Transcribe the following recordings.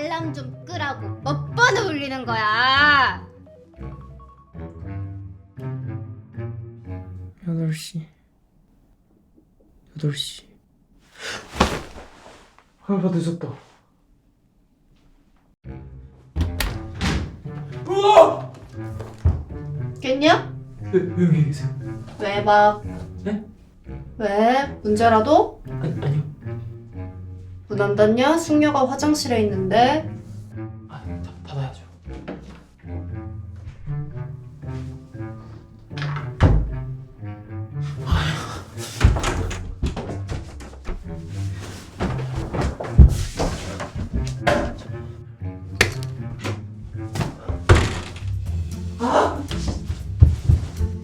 알람 좀 끄라고 몇 번을 울리는 거야 8시 8시 아, 나 늦었다 우와! 왜, 왜 여기 계세요? 왜 막? 네? 왜? 문제라도? 아니, 아니 안 닫냐? 숙녀가 화장실에 있는데 아, 다, 닫아야죠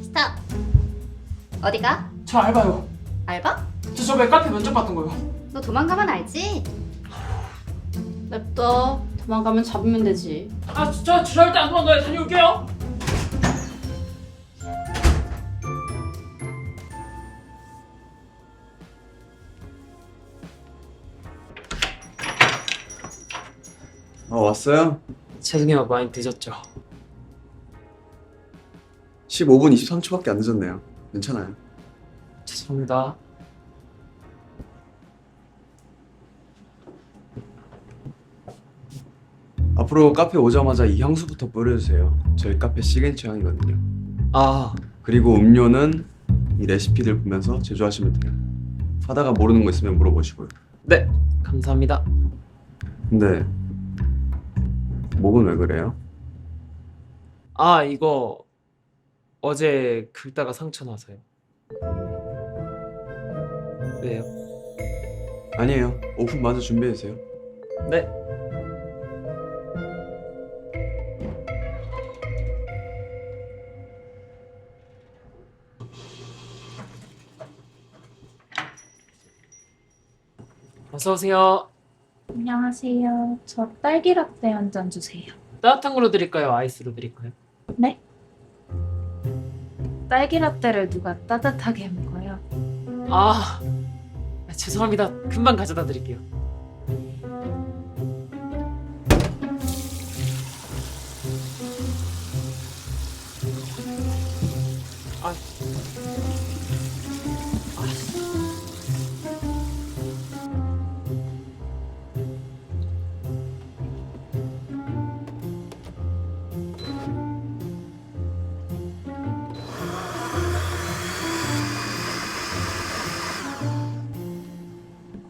스탑 어디가? 저 알바요 알바? 저 저번에 카페 면접 봤던 거요 너 도망가면 알지? 냅둬. 도망가면 잡으면 되지. 아, 저, 저 절대 안 도망가요? 다녀올게요. 어 왔어요? 죄송해요 많이 늦었죠? 15분 23초밖에 안 늦었네요. 괜찮아요? 죄송합니다 앞으로 카페 오자마자 이 향수부터 뿌려주세요. 저희 카페 시그니처 향이거든요. 아. 그리고 음료는 이 레시피들 보면서 제조하시면 돼요. 하다가 모르는 거 있으면 물어보시고요. 네, 감사합니다. 근데 목은 왜 그래요? 아 이거 어제 긁다가 상처 나서요. 왜요? 아니에요. 오픈 마저 준비해주세요. 네 어서 오세요 안녕하세요. 저 딸기 라떼 한 잔 주세요. 따뜻한 걸로 드릴까요? 아이스로 드릴까요? 네? 딸기 라떼를 누가 따뜻하게 먹어요? 아 죄송합니다 금방 가져다 드릴게요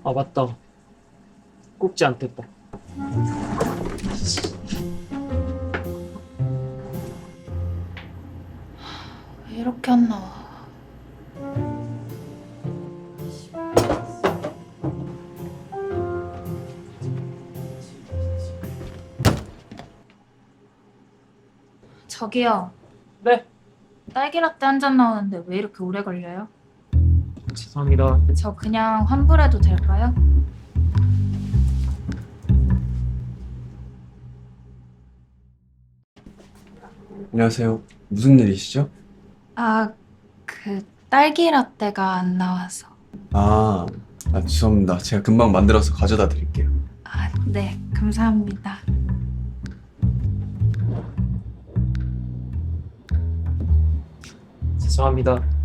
아 맞다 안 뗐다 왜 이렇게 안 나와? 저기요. 네 딸기 라떼 한 잔 나오는데 왜 이렇게 오래 걸려요? 죄송합니다 저 그냥 환불해도 될까요? 안녕하세요 무슨 일이시죠? 아, 그 딸기 라떼가 안 나와서. 아, 아 죄송합니다 제가 금방 만들어서 가져다 드릴게요 아, 네. 감사합니다. 죄송합니다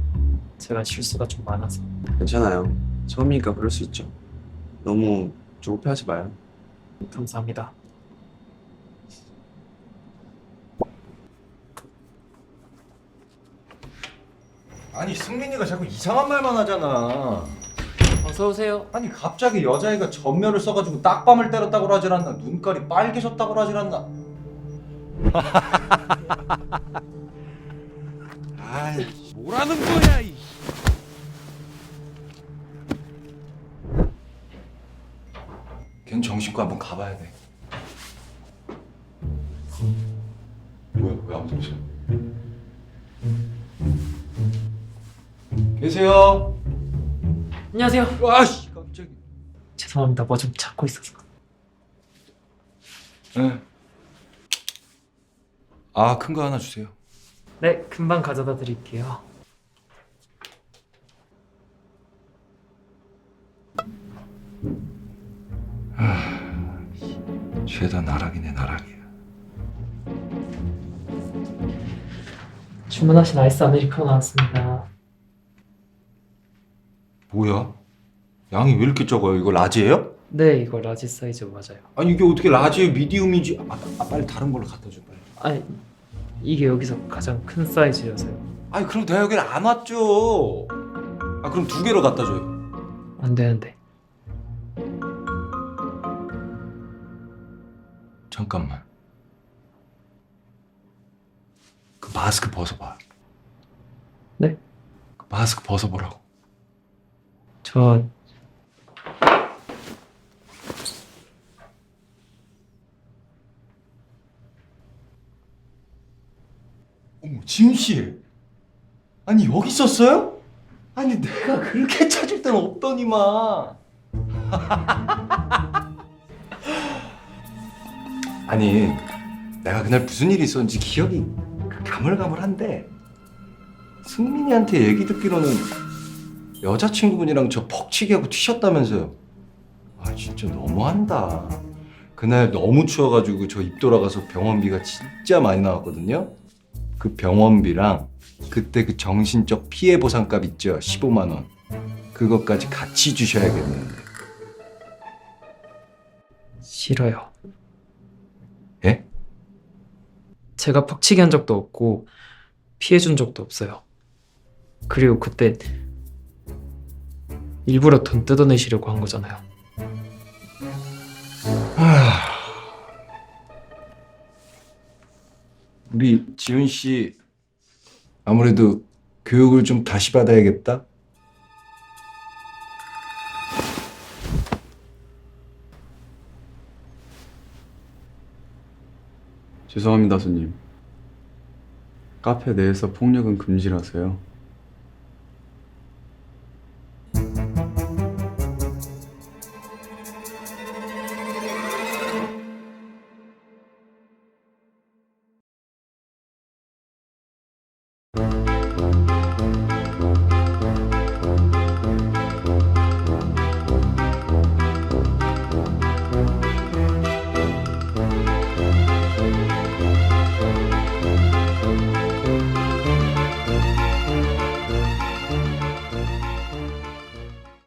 제가 실수가 좀 많아서 괜찮아요 처음이니까 그럴 수 있죠 너무 조급해하지 마요 감사합니다 아니 승민이가 자꾸 이상한 말만 하잖아. 어서 오세요 아니 갑자기 여자애가 전멸을 써가지고 딱밤을 때렸다고 하질 않나? 눈깔이 빨개졌다고 하질 않나? 아이 뭐라는 거야 이. 걘 정신과 한번 가봐야 돼. 뭐야 왜 아무도 없어? 계세요? 안녕하세요 와씨 깜짝이. 죄송합니다 뭐 좀 찾고 있어서 네. 아, 큰 거 하나 주세요. 네 금방 가져다 드릴게요 최 죄다 나락이네 나락이야. 주문하신 아이스 아메리카노 나왔습니다. 뭐야? 양이 왜 이렇게 적어요? 이거 라지예요? 네, 이거 라지 사이즈 맞아요. 아니 이게 어떻게 라지에 미디움이지? 아, 아, 빨리 다른 걸로 갖다 줘 빨리. 아니, 이게 여기서 가장 큰 사이즈여서요. 아니 그럼 내가 여기를 안 왔죠. 아 그럼 두 개로 갖다 줘요. 안 되는데. 잠깐만. 그 마스크 벗어봐. 네? 그 마스크 벗어보라고. 저 지훈 씨. 아니 여기 있었어요? 아니 내가 그렇게 찾을 땐 없더니만. 아니 내가 그날 무슨 일이 있었는지 기억이 가물가물한데 승민이한테 얘기 듣기로는 여자친구분이랑 저 퍽치기 하고 튀셨다면서요. 아 진짜 너무한다. 그날 너무 추워가지고 저 입 돌아가서 병원비가 진짜 많이 나왔거든요. 그 병원비랑 그때 그 정신적 피해 보상값 있죠 15만 원 그것까지 같이 주셔야겠는데 싫어요. 예? 제가 퍽치기 한 적도 없고 피해 준 적도 없어요. 그리고 그때 일부러 돈 뜯어내시려고 한 거잖아요. 우리 지훈 씨 아무래도 교육을 좀 다시 받아야겠다 죄송합니다, 손님. 카페 내에서 폭력은 금지라서요.